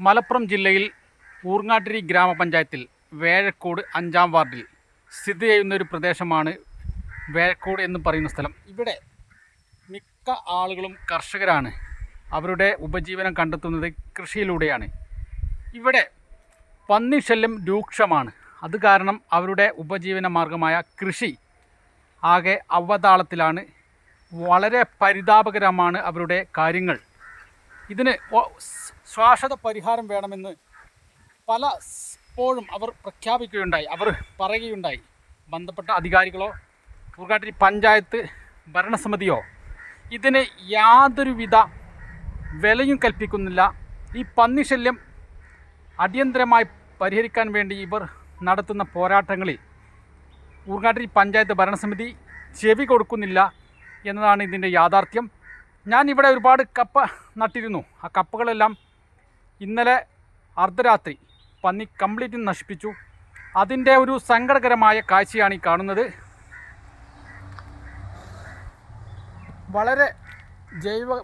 മലപ്പുറം ജില്ലയിൽ ഊർങ്ങാട്ടിരി ഗ്രാമപഞ്ചായത്തിൽ വേഴക്കോട് അഞ്ചാം വാർഡിൽ സ്ഥിതി ചെയ്യുന്ന ഒരു പ്രദേശമാണ് വേഴക്കോട് എന്ന് പറയുന്ന സ്ഥലം. ഇവിടെ മിക്ക ആളുകളും കർഷകരാണ്. അവരുടെ ഉപജീവനം കണ്ടെത്തുന്നത് കൃഷിയിലൂടെയാണ്. ഇവിടെ പന്നിശല്യം രൂക്ഷമാണ്. അത് കാരണം അവരുടെ ഉപജീവന മാർഗമായ കൃഷി ആകെ അവതാളത്തിലാണ്. വളരെ പരിതാപകരമാണ് അവരുടെ കാര്യങ്ങൾ. ഇതിന് ശാശ്വത പരിഹാരം വേണമെന്ന് പല പ്പോഴും അവർ പ്രഖ്യാപിക്കുകയുണ്ടായി. അവർ പറയുകയുണ്ടായി. ബന്ധപ്പെട്ട അധികാരികളോ കുറുകാട്ടിരി പഞ്ചായത്ത് ഭരണസമിതിയോ ഇതിന് യാതൊരുവിധ വിലയും കൽപ്പിക്കുന്നില്ല. ഈ പന്നിശല്യം അടിയന്തരമായി പരിഹരിക്കാൻ വേണ്ടി ഇവർ നടത്തുന്ന പോരാട്ടങ്ങളിൽ ഊർങ്ങാട്ടിരി പഞ്ചായത്ത് ഭരണസമിതി ചെവി കൊടുക്കുന്നില്ല എന്നതാണ് ഇതിന്റെ യാഥാർത്ഥ്യം. ഞാൻ ഇവിടെ ഒരുപാട് കപ്പ നട്ടിരുന്നു. ആ കപ്പകളെല്ലാം ഇന്നലെ അർദ്ധരാത്രി പന്നി കംപ്ലീറ്റ് നശിപ്പിച്ചു. അതിന്റെ ഒരു സങ്കടകരമായ കാഴ്ചയാണ് ഈ കാണുന്നത്. വളരെ ജൈവ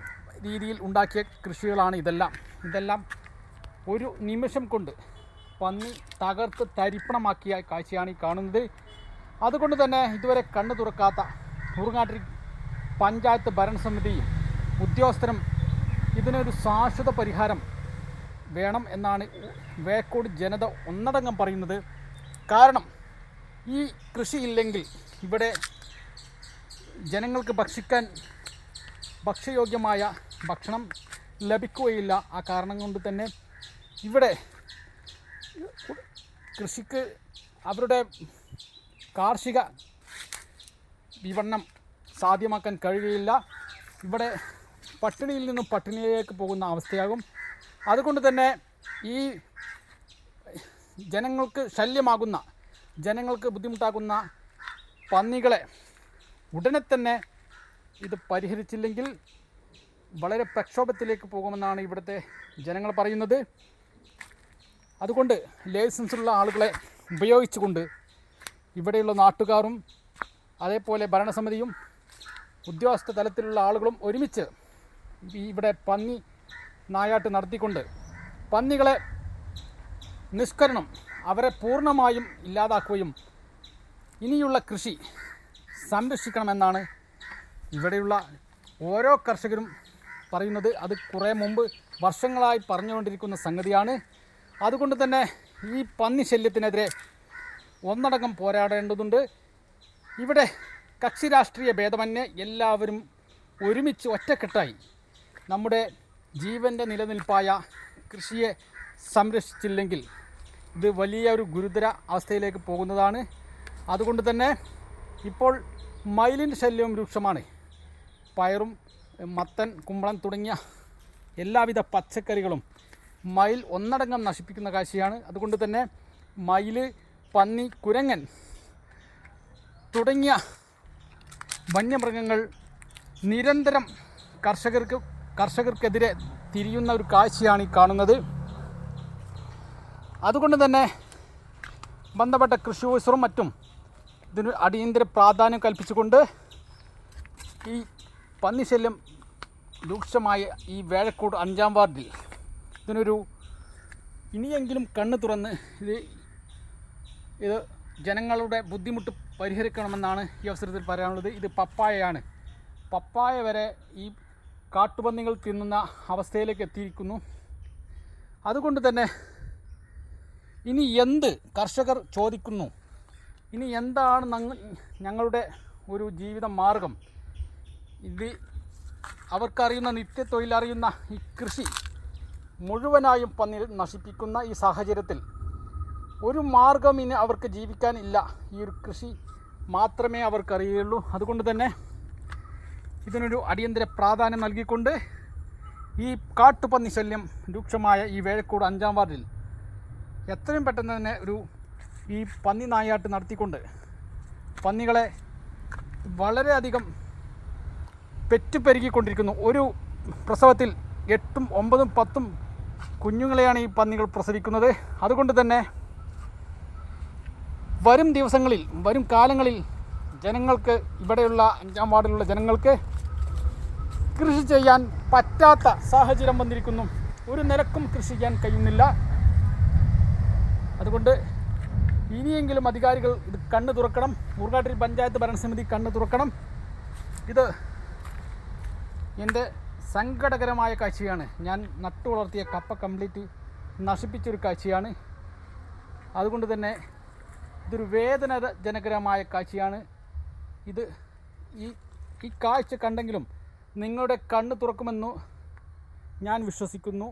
രീതിയിൽ ഉണ്ടാക്കിയ കൃഷികളാണ് ഇതെല്ലാം. ഇതെല്ലാം ഒരു നിമിഷം കൊണ്ട് പന്നി തകർത്ത് തരിപ്പണമാക്കിയ കാഴ്ചയാണ് ഈ കാണുന്നത്. അതുകൊണ്ട് തന്നെ ഇതുവരെ കണ്ണു തുറക്കാത്ത ഊർങ്ങാട്ടിരി പഞ്ചായത്ത് ഭരണസമിതിയും ഉദ്യോഗസ്ഥരും ഇതിനൊരു ശാശ്വത പരിഹാരം വേണം എന്നാണ് വേക്കോട് ജനത ഒന്നടങ്കം പറയുന്നത്. കാരണം ഈ കൃഷി ഇല്ലെങ്കിൽ ഇവിടെ ജനങ്ങൾക്ക് ഭക്ഷിക്കാൻ ഭക്ഷ്യയോഗ്യമായ ഭക്ഷണം ലഭിക്കുകയില്ല. ആ കാരണം കൊണ്ട് തന്നെ ഇവിടെ കൃഷിക്ക് അവരുടെ കാർഷിക വിപണനം സാധ്യമാക്കാൻ കഴിയുകയില്ല. ഇവിടെ പട്ടിണിയിൽ നിന്നും പട്ടിണിയിലേക്ക് പോകുന്ന അവസ്ഥയാകും. അതുകൊണ്ട് തന്നെ ഈ ജനങ്ങൾക്ക് ശല്യമാകുന്ന ജനങ്ങൾക്ക് ബുദ്ധിമുട്ടാകുന്ന പന്നികളെ ഉടനെ തന്നെ ഇത് പരിഹരിച്ചില്ലെങ്കിൽ വളരെ പ്രക്ഷോഭത്തിലേക്ക് പോകുമെന്നാണ് ഇവിടുത്തെ ജനങ്ങൾ പറയുന്നത്. അതുകൊണ്ട് ലൈസൻസുള്ള ആളുകളെ ഉപയോഗിച്ചുകൊണ്ട് ഇവിടെയുള്ള നാട്ടുകാരും അതേപോലെ ഭരണസമിതിയും ഉദ്യോഗസ്ഥ തലത്തിലുള്ള ആളുകളും ഒരുമിച്ച് ഇവിടെ പന്നി നായാട്ട് നടത്തിക്കൊണ്ട് പന്നികളെ നിഷ്കരണം അവരെ പൂർണമായും ഇല്ലാതാക്കുകയും ഇനിയുള്ള കൃഷി സംരക്ഷിക്കണമെന്നാണ് ഇവിടെയുള്ള ഓരോ കർഷകരും പറയുന്നത്. അത് കുറേ മുമ്പ് വർഷങ്ങളായി പറഞ്ഞുകൊണ്ടിരിക്കുന്ന സംഗതിയാണ്. അതുകൊണ്ട് തന്നെ ഈ പന്നി ശല്യത്തിനെതിരെ ഒന്നടങ്കം പോരാടേണ്ടതുണ്ട്. ഇവിടെ കക്ഷി രാഷ്ട്രീയ ഭേദമന്യേ എല്ലാവരും ഒരുമിച്ച് ഒറ്റക്കെട്ടായി നമ്മുടെ ജീവന്റെ നിലനിൽപ്പായ കൃഷിയെ സംരക്ഷിച്ചില്ലെങ്കിൽ ഇത് വലിയ ഒരു ഗുരുതര അവസ്ഥയിലേക്ക് പോകുന്നതാണ്. അതുകൊണ്ട് തന്നെ ഇപ്പോൾ മയിലിന്റെ ശല്യവും രൂക്ഷമാണ്. പയറും മത്തൻ കുമ്പളം തുടങ്ങിയ എല്ലാവിധ പച്ചക്കറികളും മയിൽ ഒന്നടങ്കം നശിപ്പിക്കുന്ന കാഴ്ചയാണ്. അതുകൊണ്ട് തന്നെ മയിൽ പന്നി കുരങ്ങൻ തുടങ്ങിയ വന്യമൃഗങ്ങൾ നിരന്തരം കർഷകർക്ക് കർഷകർക്കെതിരെ തിരിയുന്ന ഒരു കാഴ്ചയാണ് ഈ കാണുന്നത്. അതുകൊണ്ട് തന്നെ ബന്ധപ്പെട്ട കൃഷി ഓഫീസറും മറ്റും ഇതിന് അടിയന്തര പ്രാധാന്യം കൽപ്പിച്ചുകൊണ്ട് ഈ പന്നിശല്യം രൂക്ഷമായ ഈ വേഴക്കൂട് അഞ്ചാം വാർഡിൽ ഇതിനൊരു ഇനിയെങ്കിലും കണ്ണ് തുറന്ന് ഇത് ഇത് ജനങ്ങളുടെ ബുദ്ധിമുട്ട് പരിഹരിക്കണമെന്നാണ് ഈ അവസരത്തിൽ പറയാനുള്ളത്. ഇത് പപ്പായയാണ്. പപ്പായ വരെ ഈ കാട്ടുപന്നികൾ തിന്നുന്ന അവസ്ഥയിലേക്ക് എത്തിയിരിക്കുന്നു. അതുകൊണ്ട് തന്നെ ഇനി എന്ത് കർഷകർ ചോദിക്കുന്നു? ഇനി എന്താണ് ഞങ്ങളുടെ ഒരു ജീവിത മാർഗം? ഇത് അവർക്കറിയുന്ന നിത്യത്തൊഴിലറിയുന്ന ഈ കൃഷി മുഴുവനായും പന്നി നശിപ്പിക്കുന്ന ഈ സാഹചര്യത്തിൽ ഒരു മാർഗം ഇനി അവർക്ക് ജീവിക്കാനില്ല ഈ ഒരു കൃഷി മാത്രമേ അവർക്കറിയുള്ളൂ. അതുകൊണ്ട് തന്നെ ഇതിനൊരു അടിയന്തര പ്രാധാന്യം നൽകിക്കൊണ്ട് ഈ കാട്ടുപന്നി ശല്യം രൂക്ഷമായ ഈ വേഴക്കൂട് അഞ്ചാം വാർഡിൽ എത്രയും പെട്ടെന്ന് തന്നെ ഒരു ഈ പന്നി നായാട്ട് നടത്തിക്കൊണ്ട് പന്നികളെ വളരെയധികം പെറ്റുപെരുകിക്കൊണ്ടിരിക്കുന്നു. ഒരു പ്രസവത്തിൽ എട്ടും ഒമ്പതും പത്തും കുഞ്ഞുങ്ങളെയാണ് ഈ പന്നികൾ പ്രസവിക്കുന്നത്. അതുകൊണ്ട് തന്നെ വരും ദിവസങ്ങളിൽ വരും കാലങ്ങളിൽ ജനങ്ങൾക്ക് ഇവിടെയുള്ള അഞ്ചാം വാർഡിലുള്ള ജനങ്ങൾക്ക് കൃഷി ചെയ്യാൻ പറ്റാത്ത സാഹചര്യം വന്നിരിക്കുന്നു. ഒരു നിലക്കും കൃഷി ചെയ്യാൻ കഴിയുന്നില്ല. അതുകൊണ്ട് ഇനിയെങ്കിലും അധികാരികൾ ഇത് കണ്ണ് തുറക്കണം. മുറുകാട്ടിരി പഞ്ചായത്ത് ഭരണസമിതി കണ്ണ് തുറക്കണം. ഇത് എന്റെ സങ്കടകരമായ കാഴ്ചയാണ്. ഞാൻ നട്ടു വളർത്തിയ കപ്പ കംപ്ലീറ്റ് നശിപ്പിച്ചൊരു കാഴ്ചയാണ്. അതുകൊണ്ട് തന്നെ ഇതൊരു വേദനജനകരമായ കാഴ്ചയാണ്. ഇത് ഈ ഈ കാഴ്ച കണ്ടെങ്കിലും നിങ്ങളുടെ കണ്ണ് തുറക്കുമെന്നു ഞാൻ വിശ്വസിക്കുന്നു.